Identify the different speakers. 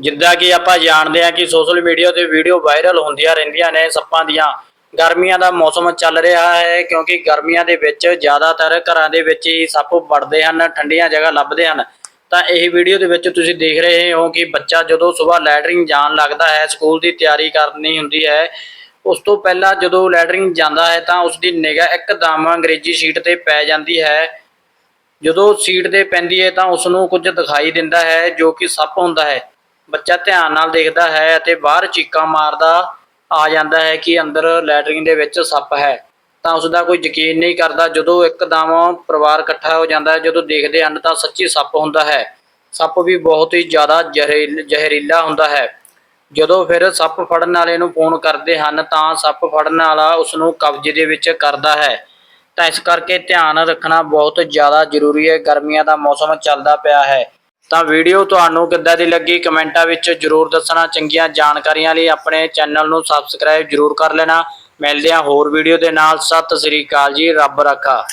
Speaker 1: ਜਿੱਦਾਂ ਕਿ ਆਪਾਂ ਜਾਣਦੇ ਹਾਂ ਕਿ ਸੋਸ਼ਲ ਮੀਡੀਆ ਤੇ ਵੀਡੀਓ ਵਾਇਰਲ ਹੁੰਦੀਆਂ ਰਹਿੰਦੀਆਂ ਨੇ ਸੱਪਾਂ ਦੀਆਂ। ਗਰਮੀਆਂ ਦਾ ਮੌਸਮ ਚੱਲ ਰਿਹਾ ਹੈ ਕਿਉਂਕਿ ਗਰਮੀਆਂ ਦੇ ਵਿੱਚ ਜ਼ਿਆਦਾਤਰ ਘਰਾਂ ਦੇ ਵਿੱਚ ਹੀ ਸੱਪ ਵੜਦੇ ਹਨ, ਠੰਡੀਆਂ ਜਗ੍ਹਾ ਲੱਭਦੇ ਹਨ। ਤਾਂ ਇਹ ਵੀਡੀਓ ਦੇ ਵਿੱਚ ਤੁਸੀਂ ਦੇਖ ਰਹੇ ਹੋ ਕਿ ਬੱਚਾ ਜਦੋਂ ਸਵੇਰ ਲੈਟਰਿੰਗ ਜਾਣ ਲੱਗਦਾ ਹੈ ਸਕੂਲ ਦੀ ਤਿਆਰੀ ਕਰਨੀ ਹੁੰਦੀ ਹੈ, ਉਸ ਤੋਂ ਪਹਿਲਾਂ ਜਦੋਂ ਲੈਟਰਿੰਗ ਜਾਂਦਾ ਹੈ ਤਾਂ ਉਸ ਦੀ ਨਿਗਾਹ ਇੱਕਦਮ ਅੰਗਰੇਜ਼ੀ ਸ਼ੀਟ ਤੇ ਪੈ ਜਾਂਦੀ ਹੈ। ਜਦੋਂ ਸੀਟ ਤੇ ਪੈਂਦੀ ਹੈ ਤਾਂ ਉਸ ਨੂੰ ਕੁਝ ਦਿਖਾਈ ਦਿੰਦਾ ਹੈ ਜੋ ਕਿ ਸੱਪ ਹੁੰਦਾ ਹੈ। ਬੱਚਾ ਧਿਆਨ ਨਾਲ ਦੇਖਦਾ ਹੈ ਅਤੇ ਬਾਹਰ ਚੀਕਾਂ ਮਾਰਦਾ ਆ ਜਾਂਦਾ ਹੈ ਕਿ ਅੰਦਰ ਲੈਟਰਿੰਗ ਦੇ ਵਿੱਚ ਸੱਪ ਹੈ। ਤਾਂ ਉਸ ਦਾ ਕੋਈ ਯਕੀਨ ਨਹੀਂ ਕਰਦਾ, ਜਦੋਂ ਇੱਕਦਮ ਪਰਿਵਾਰ ਇਕੱਠਾ ਹੋ ਜਾਂਦਾ ਹੈ, ਜਦੋਂ ਦੇਖਦੇ ਹਨ ਤਾਂ ਸੱਚੀ ਸੱਪ ਹੁੰਦਾ ਹੈ। ਸੱਪ ਵੀ ਬਹੁਤ ਹੀ ਜ਼ਿਆਦਾ ਜ਼ਹਿਰੀਲ, ਜ਼ਹਿਰੀਲਾ ਹੁੰਦਾ ਹੈ। ਜਦੋਂ ਫਿਰ ਸੱਪ ਫੜਨ ਵਾਲੇ ਨੂੰ ਫੋਨ ਕਰਦੇ ਹਨ ਤਾਂ ਸੱਪ ਫੜਨ ਵਾਲਾ ਉਸ ਨੂੰ ਕਬਜ਼ੇ ਦੇ ਵਿੱਚ ਕਰਦਾ ਹੈ। ਤਾਂ ਇਸ ਕਰਕੇ ਧਿਆਨ ਰੱਖਣਾ ਬਹੁਤ ਜ਼ਿਆਦਾ ਜ਼ਰੂਰੀ ਹੈ। ਗਰਮੀਆਂ ਦਾ ਮੌਸਮ ਚੱਲਦਾ ਪਿਆ ਹੈ। ਤਾਂ ਵੀਡੀਓ ਤੁਹਾਨੂੰ ਕਿੱਦਾਂ ਦੀ ਲੱਗੀ ਕਮੈਂਟਾਂ ਵਿੱਚ ਜਰੂਰ ਦੱਸਣਾ। ਚੰਗੀਆਂ ਜਾਣਕਾਰੀਆਂ ਲਈ ਆਪਣੇ ਚੈਨਲ ਨੂੰ ਸਬਸਕ੍ਰਾਈਬ ਜਰੂਰ ਕਰ ਲੈਣਾ। ਮਿਲਦੇ ਹਾਂ ਹੋਰ ਵੀਡੀਓ ਦੇ ਨਾਲ। ਸਤਿ ਸ੍ਰੀ ਅਕਾਲ ਜੀ। ਰੱਬ ਰੱਖਾ।